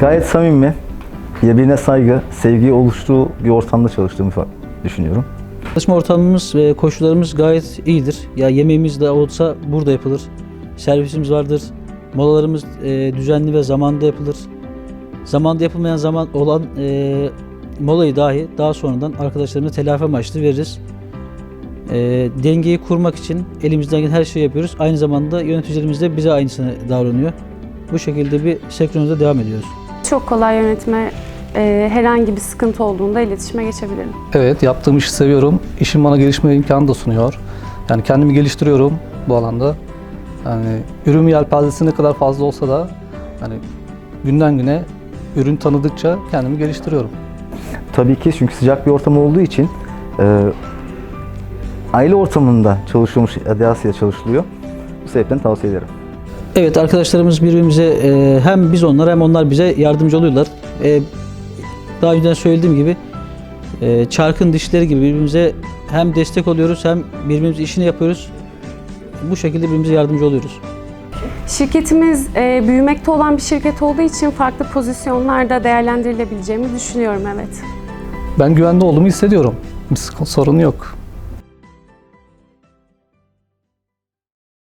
Gayet samimi, birbirine saygı, sevgi oluştuğu bir ortamda çalıştığımı düşünüyorum. Çalışma ortamımız ve koşullarımız gayet iyidir. Ya yemeğimiz de olsa burada yapılır. Servisimiz vardır. Molalarımız e, düzenli ve zamanda yapılır. Zamanda yapılmayan zaman olan e, molayı dahi daha sonradan arkadaşlarımıza telafi amaçlı veririz. E, dengeyi kurmak için elimizden gelen her şeyi yapıyoruz. Aynı zamanda yöneticilerimiz de bize aynısını davranıyor. Bu şekilde bir senkronize devam ediyoruz. Çok kolay yönetme, e, herhangi bir sıkıntı olduğunda iletişime geçebilirim. Evet, yaptığım işi seviyorum. İşim bana gelişme imkanı da sunuyor. Yani kendimi geliştiriyorum bu alanda. Yani ürün yelpazesi ne kadar fazla olsa da yani günden güne ürün tanıdıkça kendimi geliştiriyorum. Tabii ki çünkü sıcak bir ortam olduğu için e, aile ortamında çalışılmış, Adyasya çalışılıyor. Bu sebepten tavsiye ederim. Evet arkadaşlarımız birbirimize e, hem biz onlara hem onlar bize yardımcı oluyorlar. E, daha önceden söylediğim gibi e, çarkın dişleri gibi birbirimize hem destek oluyoruz hem birbirimiz işini yapıyoruz. Bu şekilde birbirimize yardımcı oluyoruz. Şirketimiz e, büyümekte olan bir şirket olduğu için farklı pozisyonlarda değerlendirilebileceğimi düşünüyorum evet. Ben güvende olduğumu hissediyorum. Bir sorun yok.